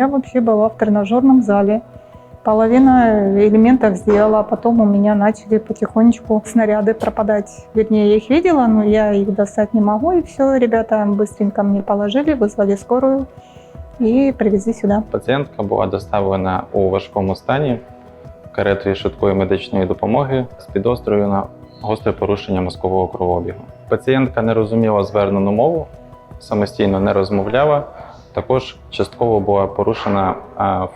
я вообще была в тренажерном зале. Половина элементов сделала, потом у меня начали потихонечку снаряды пропадать. Вернее, я их видела, но я их достать не могу. И все, ребята быстренько мне положили, вызвали скорую и привезли сюда. Пацієнтка була доставлена у важкому стані каретою швидкої медичної допомоги з підозрою на гостре порушення мозкового кровообігу. Пацієнтка не розуміла звернену мову, самостійно не розмовляла. Також частково була порушена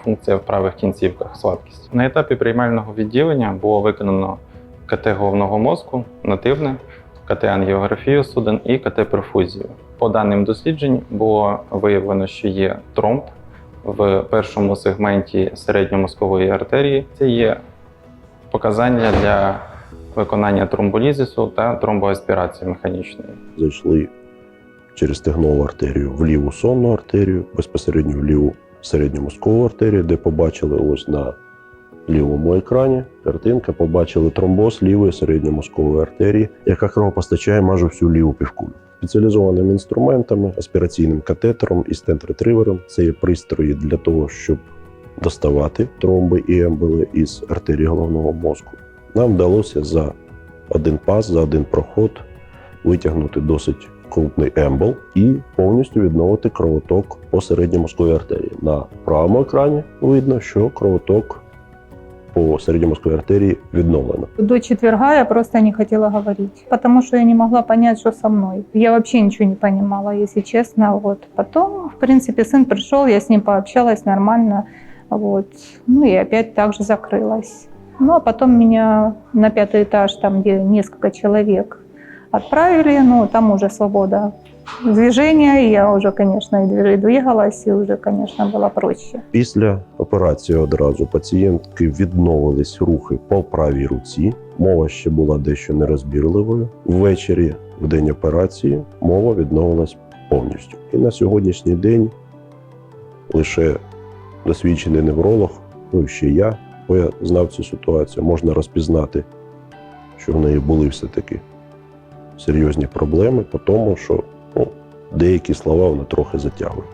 функція в правих кінцівках слабкість. На етапі приймального відділення було виконано КТ головного мозку, нативне, КТ ангіографію суден і КТ перфузію. По даним досліджень було виявлено, що є тромб в першому сегменті середньомозкової артерії. Це є показання для виконання тромболізису та тромбоаспірації механічної. зайшли через стегнову артерію в ліву сонну артерію, безпосередньо в ліву середньомозкову артерію, де побачили ось на лівому екрані картинка, побачили тромбоз лівої середньомозкової артерії, яка кровопостачає майже всю ліву півкулю. Спеціалізованими інструментами, аспіраційним катетером і стент-ретривером це є пристрої для того, щоб доставати тромби і емболи із артерії головного мозку. Нам вдалося за один пас, за один проход витягнути досить крупний ембол і повністю відновити кровоток по середньомозковій артерії. На правому екрані видно, що кровоток по середньомозковій артерії відновлено. До четверга я просто не хотела говорить, потому что я не могла понять, что со мной. Я вообще ничего не понимала, если честно. Вот. Потом, в принципе, сын пришел, я с ним пообщалась нормально. Вот. Ну и опять так же закрылась. Ну а потом меня на пятый этаж, там где несколько человек, отправили. Ну там уже свобода движения. и Я уже, конечно, и двигалась, и уже, конечно, было проще. Після операції одразу пацієнтки відновились рухи по правій руці. Мова ще була дещо нерозбірливою. Ввечері, в день операції, мова відновилась повністю. І на сьогоднішній день лише досвідчений невролог, ну і ще я, бо я знав цю ситуацію, можна розпізнати, що в неї були все-таки серйозні проблеми, по тому, що ну, деякі слова вона трохи затягує.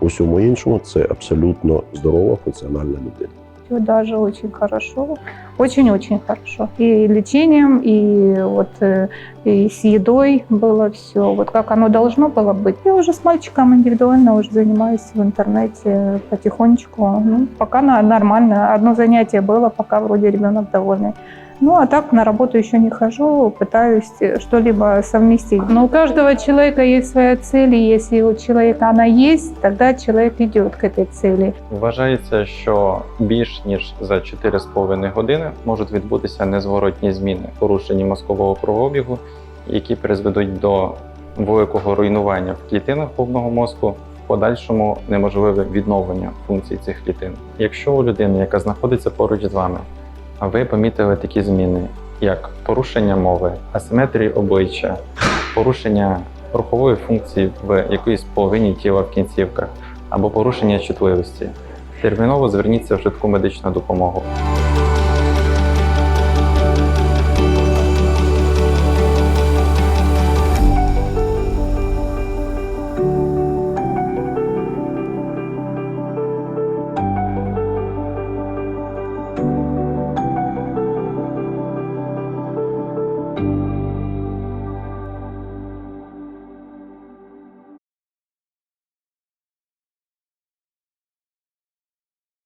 У всьому іншому це абсолютно здорова функціональна людина. Всё даже очень хорошо, очень-очень хорошо. И лечением, и вот э, и с едой было все, вот как оно должно было быть. Я уже с мальчиком индивидуально уже занимаюсь в интернете потихонечку. Ну, пока на- нормально. Одно занятие было, пока вроде ребенок довольный. Ну, а так на работу еще не хожу, пытаюсь э, что-либо совместить. Но у каждого человека есть своя цель, и если у человека она есть, тогда человек идет к этой цели. Вважається, що більш ніж за 4,5 години можуть відбутися незворотні зміни в порушенні мозкового кровообігу, які призведуть до великого руйнування в клітинах головного мозку. В подальшому неможливе відновлення функцій цих клітин. Якщо у людини, яка знаходиться поруч з вами, а ви помітили такі зміни, як порушення мови, асиметрії обличчя, порушення рухової функції в якоїсь половині тіла в кінцівках або порушення чутливості, терміново зверніться в швидку медичну допомогу.